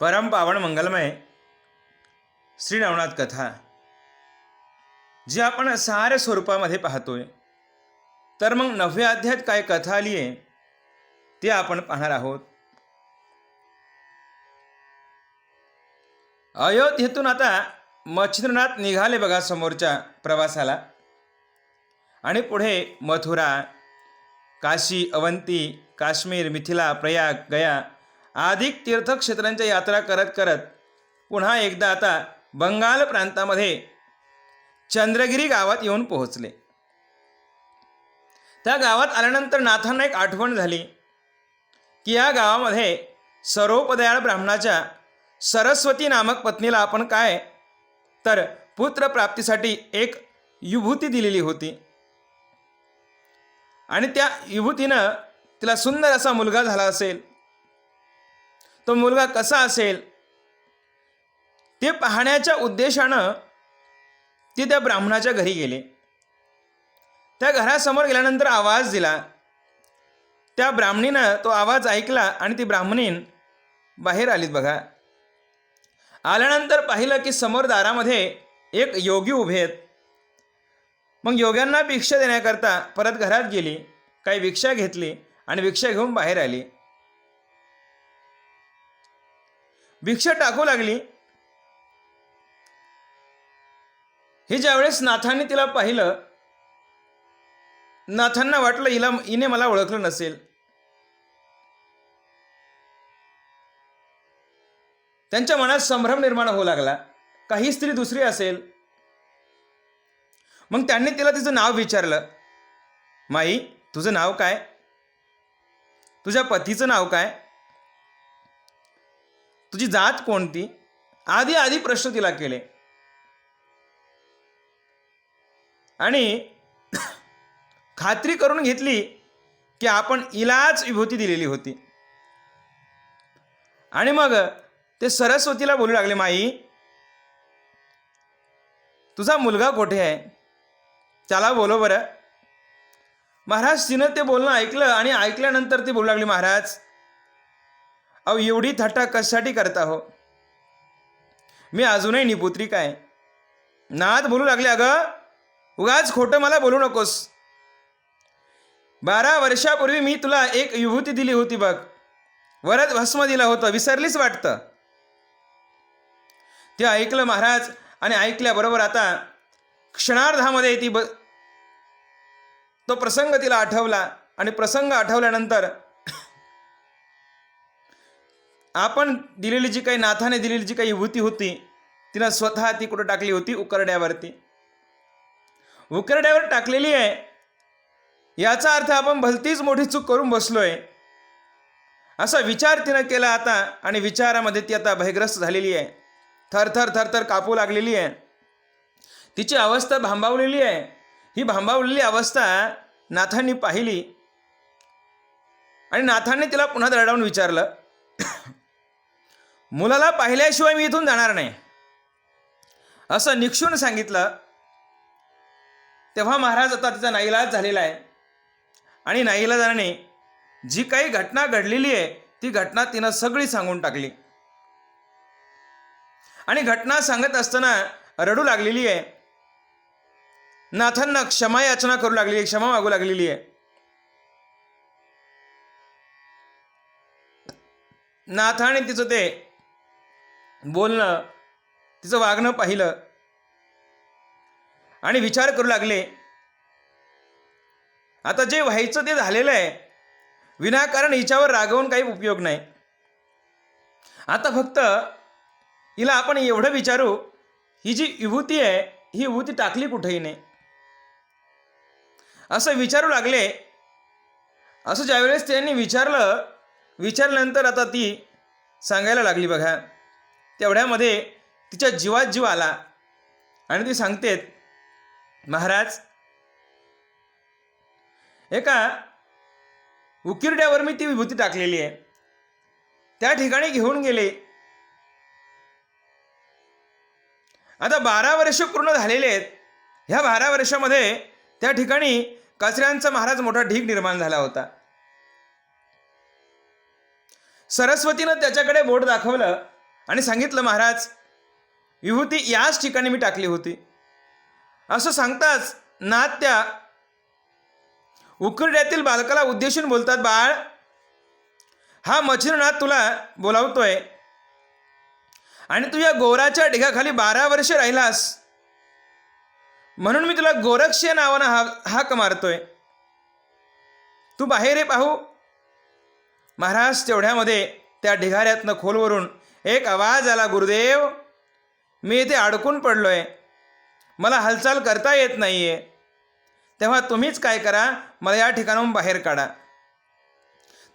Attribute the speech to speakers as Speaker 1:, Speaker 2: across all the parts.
Speaker 1: परम पावन मंगलमय श्री नवनाथ कथा जी आपण साऱ्या स्वरूपामध्ये पाहतोय तर मग नवव्या अध्यायात काय कथा आली आहे ते आपण पाहणार आहोत. अयोध्येतून आता मच्छिंद्रनाथ निघाले बघा समोरच्या प्रवासाला. आणि पुढे मथुरा काशी अवंती काश्मीर मिथिला प्रयाग गया अधिक तीर्थक्षेत्रांच्या यात्रा करत करत पुन्हा एकदा आता बंगाल प्रांतामध्ये चंद्रगिरी गावात येऊन पोहोचले. त्या गावात आल्यानंतर नाथांना एक आठवण झाली की या गावामध्ये सरोपदयाळ ब्राह्मणाच्या सरस्वती नामक पत्नीला आपण काय तर पुत्रप्राप्तीसाठी एक युभूती दिलेली होती. आणि त्या युभूतीनं तिला सुंदर असा मुलगा झाला असेल. तो मुलगा कसा असेल? ते पाहण्याच्या उद्देशानं ती त्या ब्राह्मणाच्या घरी गेले. त्या घरासमोर गेल्यानंतर आवाज दिला. त्या ब्राह्मणीनं तो आवाज ऐकला आणि ती ब्राह्मणीन बाहेर आलीत बघा. आल्यानंतर पाहिलं की समोर दारामध्ये एक योगी उभे आहेत. मग योग्यांना भिक्षा देण्याकरता परत घरात गेली काही भिक्षा घेतली आणि भिक्षा घेऊन बाहेर आली. भिक्षा टाकू लागली. हे ज्यावेळेस नाथांनी तिला पाहिलं नाथांना वाटलं हिला हिने मला ओळखलं नसेल. त्यांच्या मनात संभ्रम निर्माण होऊ लागला. काही स्त्री दुसरी असेल. मग त्यांनी तिला तिचं नाव विचारलं. माई तुझं नाव काय? तुझ्या पतीचं नाव काय? तुझी जात कोणती? आधी आधी प्रश्न तिला केले. आणि खात्री करून घेतली की आपण इलाच विभूती दिलेली होती. आणि मग ते सरस्वतीला बोलू लागले माई तुझा मुलगा कोठे आहे? त्याला बोलो बरं. महाराज तिनं ते बोलणं ऐकलं आणि ऐकल्यानंतर ती बोलू लागली महाराज अहो एवढी थट्टा कशासाठी करता हो? मी अजूनही निपुत्री काय नाद बोलू लागले अगं. उगाच खोटं मला बोलू नकोस. बारा वर्षापूर्वी मी तुला एक विभूती दिली होती बघ. वरद भस्म दिला होतं विसरलीच वाटतं? ते ऐकलं महाराज आणि ऐकल्याबरोबर आता क्षणार्धामध्ये ती ब तो प्रसंग तिला आठवला आणि प्रसंग आठवल्यानंतर आपण दिलेली जी काही नाथाने दिलेली जी काही विभूती होती तिनं स्वतः ती कुठं टाकली होती? उकरड्यावरती. उकरड्यावर टाकलेली आहे. याचा अर्थ आपण भलतीच मोठी चूक करून बसलोय. असा विचार तिनं केला आता आणि विचारामध्ये ती आता भयग्रस्त झालेली आहे. थरथर थरथर कापू लागलेली आहे. तिची अवस्था भांबावलेली आहे. ही भांबावलेली अवस्था नाथांनी पाहिली. आणि नाथांनी तिला पुन्हा दरडावून विचारलं. मुलाला पाहिल्याशिवाय मी इथून जाणार नाही. असं निक्षून सांगितलं. तेव्हा महाराज आता तिचा नाईलाज झालेला आहे. आणि नाईलाजाने जी काही घटना घडलेली आहे ती घटना तिनं सगळी सांगून टाकली. आणि घटना सांगत असताना रडू लागलेली आहे. नाथांना क्षमा याचना करू लागली आहे क्षमा मागू लागलेली आहे. नाथाने तिचं ते बोलणं तिचं वागणं पाहिलं. आणि विचार करू लागले. आता जे व्हायचं ते झालेलं आहे. विनाकारण हिच्यावर रागवून काही उपयोग नाही. आता फक्त हिला आपण एवढं विचारू ही जी विभूती आहे ही विभूती टाकली कुठेही नाही. असं विचारू लागले. असं ज्यावेळेस त्यांनी विचारलं विचारल्यानंतर आता ती सांगायला लागली बघा. तेवढ्यामध्ये तिच्या जीवात जीव आला. आणि ती सांगतेत महाराज एका उकिरड्यावर मी ती विभूती टाकलेली आहे. त्या ठिकाणी घेऊन गेले. आता बारा वर्ष पूर्ण झालेले आहेत. ह्या बारा वर्षामध्ये त्या ठिकाणी कचऱ्यांचा महाराज मोठा ढीग निर्माण झाला होता. सरस्वतीनं त्याच्याकडे बोट दाखवलं. आणि सांगितलं महाराज विभूती याच ठिकाणी मी टाकली होती. असं सांगताच ना त्या उकरड्यातील बालकाला उद्देशून बोलतात बाळ हा मच्छिरनाथ तुला बोलावतोय आणि तू या गोराच्या ढिगाखाली बारा वर्षे राहिलास. म्हणून मी तुला गोरक्ष या नावानं हा हाक मारतोय. तू बाहेर ये पाहू. महाराज तेवढ्यामध्ये त्या ढिगाऱ्यातनं खोलवरून एक आवाज आला गुरुदेव मी इथे अडकून पडलोय. मला हालचाल करता येत नाही आहे तेव्हा तुम्हीच काय करा मला या ठिकाणाहून बाहेर काढा.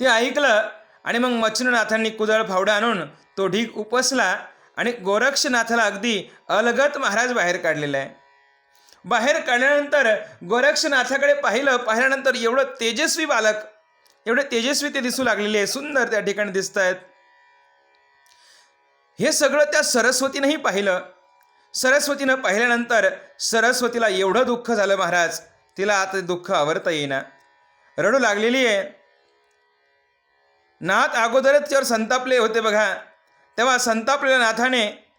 Speaker 1: ते ऐकलं आणि मग मच्छिंद्रनाथांनी कुदळ फावडा आणून तो ढीग उपसला आणि गोरक्षनाथाला अगदी अलगत महाराज बाहेर काढलेला. आहे बाहेर काढल्यानंतर गोरक्षनाथाकडे पाहिलं पाहिल्यानंतर एवढं तेजस्वी बालक एवढे तेजस्वी ते दिसू लागलेले आहे सुंदर त्या ठिकाणी दिसत आहेत हे सगळं त्या सरस्वतीनंही पाहिलं. सरस्वतीनं पाहिल्यानंतर सरस्वतीला एवढं दुःख झालं महाराज तिला आता दुःख आवरता येईना. रडू लागलेली आहे. नाथ अगोदरच तिच्यावर संतापले होते बघा. तेव्हा संतापलेल्या नाथाने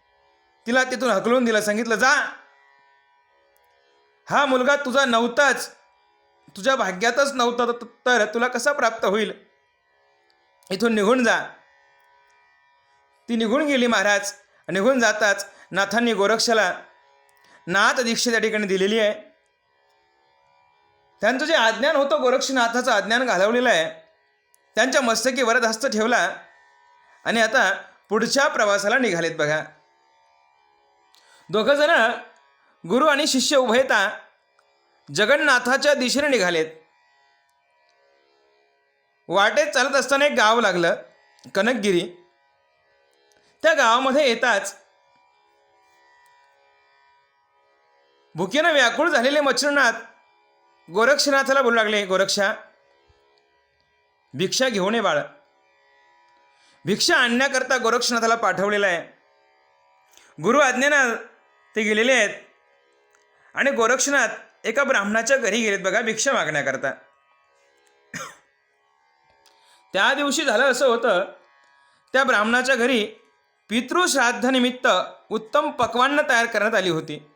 Speaker 1: तिला तिथून हकलून दिलं सांगितलं जा. हा मुलगा तुझा नव्हताच. तुझ्या भाग्यातच नव्हता तर- तर तुला कसा प्राप्त होईल? इथून निघून जा. ती निघून गेली महाराज. निघून जाताच नाथांनी गोरक्षाला नाथ दीक्षा त्या ठिकाणी दिलेली आहे. त्यांचं जे अज्ञान होतं गोरक्षनाथाचं अज्ञान घालवलेलं आहे. त्यांच्या मस्तकी वरदहस्त ठेवला आणि आता पुढच्या प्रवासाला निघालेत बघा. दोघंजणं गुरु आणि शिष्य उभयता जगन्नाथाच्या दिशेने निघालेत. वाटेत चालत असताना एक गाव लागलं कनकगिरी. त्या गावामध्ये येताच भुकेनं व्याकुळ झालेले मच्छरनाथ गोरक्षनाथाला बोलू लागले गोरक्षा भिक्षा घेऊन ये बाळ. भिक्षा आणण्याकरता गोरक्षनाथाला पाठवलेलं आहे. गुरु आज्ञेनं ते गेलेले आहेत आणि गोरक्षनाथ एका ब्राह्मणाच्या घरी गेलेत बघा भिक्षा मागण्याकरता. त्या दिवशी झालं असं होतं त्या ब्राह्मणाच्या घरी पितृश्राद्धनिमित्त उत्तम पक्वान्न तयार करण्यात आली होती.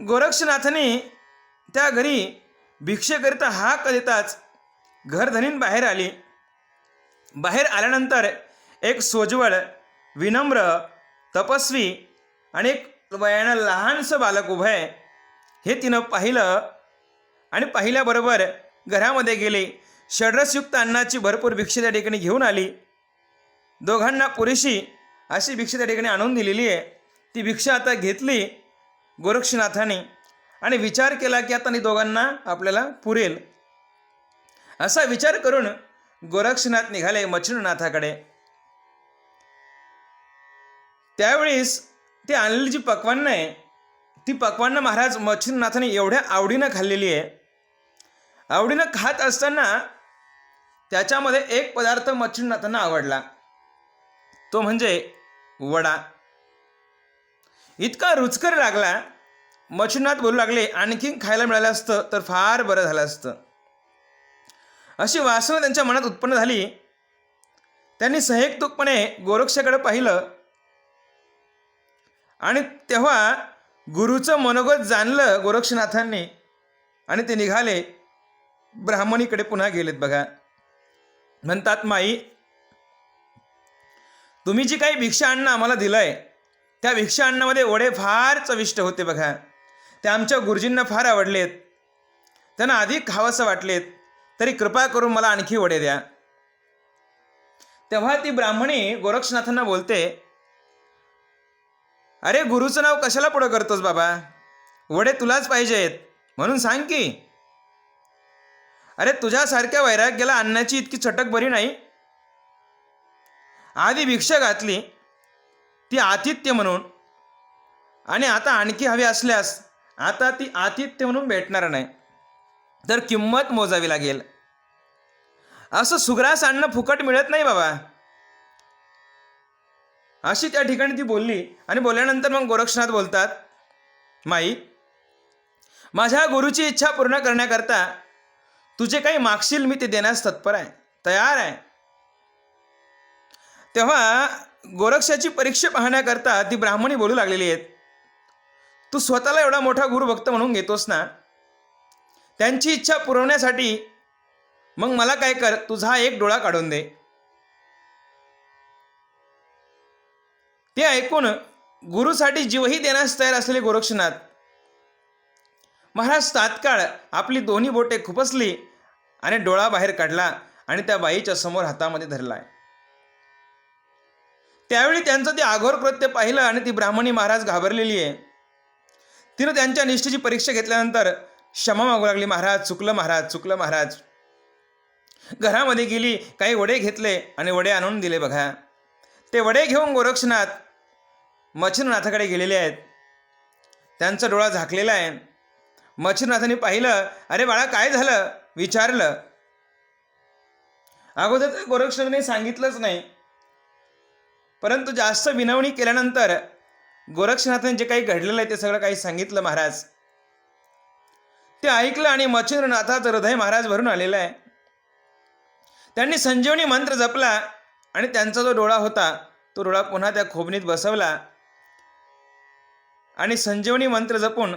Speaker 1: गोरक्षनाथाने त्या घरी भिक्षेकरिता हाक देताच घरधनीन बाहेर आली. बाहेर आल्यानंतर एक सोज्वळ विनम्र तपस्वी आणि एक वयानं लहानसं बालक उभं आहे. हे तिनं पाहिलं आणि पाहिल्याबरोबर घरामध्ये गेले. षड्रसयुक्त अन्नाची भरपूर भिक्षा त्या ठिकाणी घेऊन आली. दोघांना पुरेशी अशी भिक्षा त्या ठिकाणी आणून दिलेली आहे. ती भिक्षा आता घेतली गोरक्षनाथाने आणि विचार केला की आता नी दोघांना आपल्याला पुरेल. असा विचार करून गोरक्षनाथ निघाले मच्छिंद्रनाथाकडे. त्यावेळेस ती आणलेली जी पक्वान्न आहे ती पक्वान्न महाराज मच्छिंद्रनाथाने एवढ्या आवडीनं खाल्लेली आहे. आवडीनं खात असताना त्याच्यामध्ये एक पदार्थ मच्छिंद्रनाथांना आवडला. तो म्हणजे वडा. इतका रुचकर लागला मच्छिंद्रनाथ बोलू लागले आणखीन खायला मिळालं असतं तर फार बरं झालं असतं. अशी वासना त्यांच्या मनात उत्पन्न झाली. त्यांनी सहेक्तुकपणे गोरक्षाकडे पाहिलं. आणि तेव्हा गुरुचं मनोगत जाणलं गोरक्षनाथांनी. आणि ते निघाले. ब्राह्मणीकडे पुन्हा गेलेत बघा. म्हणतात माई तुम्ही जी काही भिक्षा अन्न आम्हाला दिलं आहे त्या भिक्षा अन्नामध्ये वडे फार चविष्ट होते बघा. ते आमच्या गुरुजींना फार आवडलेत. त्यांना अधिक खावंसं वाटलेत. तरी कृपा करून मला आणखी वडे द्या. तेव्हा ती ब्राह्मणी गोरक्षनाथांना बोलते अरे गुरुचं नाव कशाला पुढं करतोस बाबा? वडे तुलाच पाहिजेत. म्हणून सांग की. अरे तुझ्यासारख्या वैराग्याला अन्नाची इतकी चटक बरी नाही. आधी भिक्षा घातली ती आतिथ्य म्हणून. आणि आता आणखी हवी असल्यास आता ती आतिथ्य म्हणून भेटणार नाही. तर किंमत मोजावी लागेल. असं सुग्रास अन्न फुकट मिळत नाही बाबा. अशी त्या ठिकाणी ती बोलली आणि बोलल्यानंतर मग गोरक्षनाथ बोलतात माई माझ्या गुरुची इच्छा पूर्ण करण्याकरता तुझे काही मागशील मी ते देण्यास तत्पर आहे तयार आहे. तेव्हा गोरक्षाची परीक्षा पाहण्याकरता ती ब्राह्मणी बोलू लागलेली आहेत. तू स्वतःला एवढा मोठा गुरुभक्त म्हणून घेतोस ना? त्यांची इच्छा पुरवण्यासाठी मग मला काय कर तुझा हा एक डोळा काढून दे. ते ऐकून गुरुसाठी जीवही देण्यास तयार असलेले गोरक्षनाथ महाराज तात्काळ आपली दोन्ही बोटे खुपसली आणि डोळा बाहेर काढला आणि त्या बाईच्या समोर हातामध्ये धरला. त्यावेळी त्यांचं ते आघोर कृत्य पाहिलं आणि ती ब्राह्मणी महाराज घाबरलेली आहे. तिनं त्यांच्या निष्ठेची परीक्षा घेतल्यानंतर क्षमा मागू लागली महाराज चुकलं महाराज चुकलं महाराज. घरामध्ये गेली काही वडे घेतले आणि वडे आणून दिले बघा. ते वडे घेऊन गोरक्षनाथ मच्छिरनाथाकडे गेलेले आहेत. त्यांचा डोळा झाकलेला आहे. मच्छिंद्रनाथांनी पाहिलं अरे बाळा काय झालं? विचारलं. अगोदर तर सांगितलंच नाही. परंतु जास्त विनवणी केल्यानंतर गोरक्षनाथांनी जे काही घडलेलं आहे ते सगळं काही सांगितलं महाराज. ते ऐकलं आणि मच्छिंद्रनाथाचं हृदय महाराज भरून आलेलं आहे. त्यांनी संजीवनी मंत्र जपला आणि त्यांचा जो डोळा होता तो डोळा पुन्हा त्या खोबणीत बसवला. आणि संजीवनी मंत्र जपून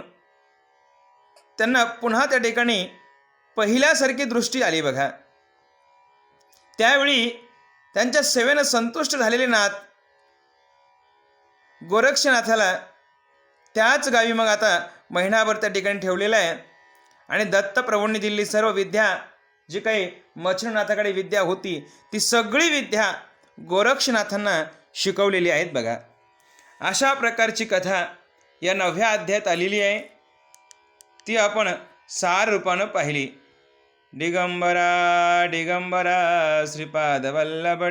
Speaker 1: त्यांना पुन्हा त्या ठिकाणी पहिल्यासारखी दृष्टी आली बघा. त्यावेळी त्यांच्या सेवेनं संतुष्ट झालेले नाथ गोरक्षनाथाला त्याच गावी मग आता महिनाभर त्या ठिकाणी ठेवलेलं आहे. आणि दत्तप्रभूंनी दिलेली सर्व विद्या जी काही मच्छरनाथाकडे विद्या होती ती सगळी विद्या गोरक्षनाथांना शिकवलेली आहेत बघा. अशा प्रकारची कथा या नवव्या अध्यायात आलेली आहे. ती आपण सार रूपानं पाहिली. दिगंबरा दिगंबरा श्रीपाद वल्लभ